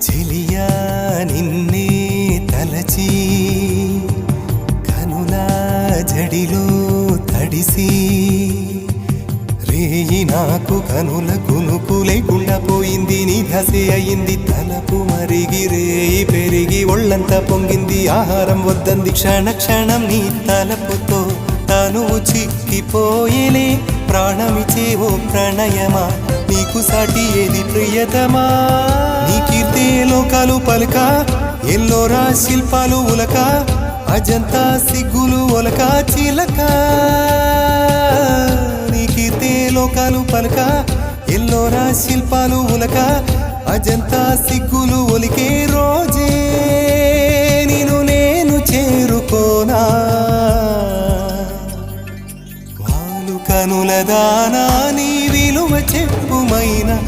చెలియా నిన్నే తలచి కనులా జడిలో తడిసి రేయి నాకు కనుల కునుకులై గుండపోయింది పోయింది నీ అయింది తలపు మరిగి రేయి పెరిగి ఒళ్ళంతా పొంగింది ఆహారం వద్దంది క్షణ క్షణం నీ తలపుతో తను చిక్కిపోయేలే ప్రాణమిచే ఓ ప్రణయమా నీకు సాటి ఏది ప్రియతమా? నీ కీర్తే లోకాలు పలుక ఎల్లోరా శిల్పాలు ఉలక అజంతా సిగ్గులు ఒలక చిలక. నీ లోకాలు పలక ఎల్లోరా శిల్పాలు ఉలక అజంతా సిగ్గులు ఒలికే రోజే. నేను నేను చేరుకోనా. వాళ్ళు కనుల దానా నీ విలువ చెప్పుమైన.